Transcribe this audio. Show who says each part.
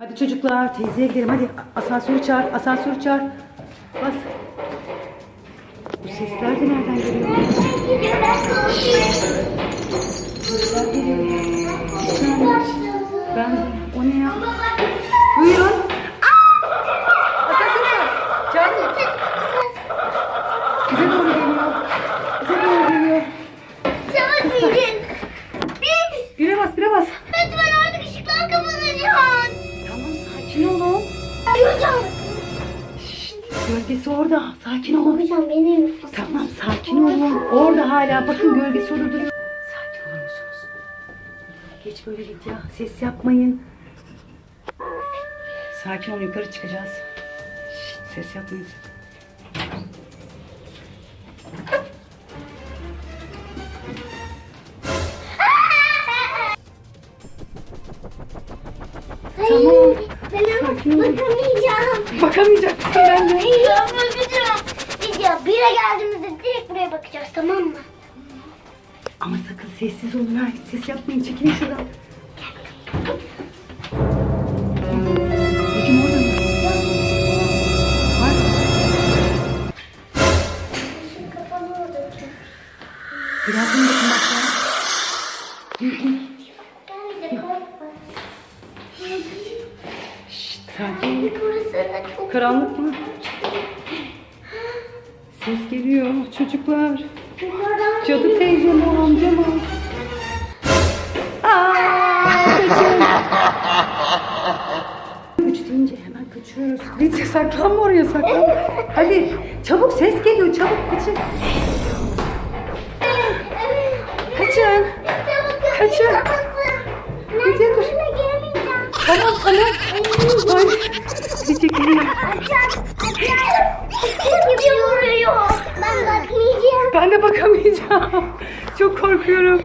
Speaker 1: Hadi çocuklar teyzeye gidelim hadi asansörü çağır asansörü çağır. Bas. Bu sesler de nereden geliyor? Sesler. Ben o ne ya? Buyurun. Asansörü çağır. Çağır. Bize doğru geliyor. Bize doğru geliyor.
Speaker 2: Çabuk gidin.
Speaker 1: Bire bas bire bas.
Speaker 2: Hocam.
Speaker 1: Gölgesi orada. Sakin olun.
Speaker 2: Hocam benim.
Speaker 1: Tamam sakin olun. Orada hala bakın gölgesi orada duruyor. Sakin olur musunuz? Geç böyle git ya. Ses yapmayın. Sakin ol yukarı çıkacağız. Şşt, ses yapmayın.
Speaker 2: Hayır.
Speaker 1: Ol.
Speaker 2: bakamayacağım.
Speaker 1: Bakamayacak mısın ben de?
Speaker 2: Biz ya bire geldiğimizde direkt buraya bakacağız tamam mı?
Speaker 1: Ama sakın sessiz olun. ha. Ses yapmayın. Çekilin şuradan. Begüm orada mı? Var.
Speaker 2: Oradaki.
Speaker 1: Birazdan bakın bak ya.
Speaker 2: Ben de korkma.
Speaker 1: Şşt, sakin.
Speaker 2: Burası da çok
Speaker 1: Karanlık mı? Ses geliyor çocuklar.
Speaker 2: yukarıdan
Speaker 1: Cadı teyze mi amca mı? Aa, kaçın. Üç deyince hemen kaçıyoruz. Hadi saklanma oraya saklan. Hadi çabuk ses geliyor çabuk kaçın. Kaçın. Kaçın. Bir de dur. Tamam tamam. Ay, Ece geliyor.
Speaker 2: Açar, açar. Gibi vuruyor. Ben bakmayacağım.
Speaker 1: Ben de bakamayacağım. Çok korkuyorum.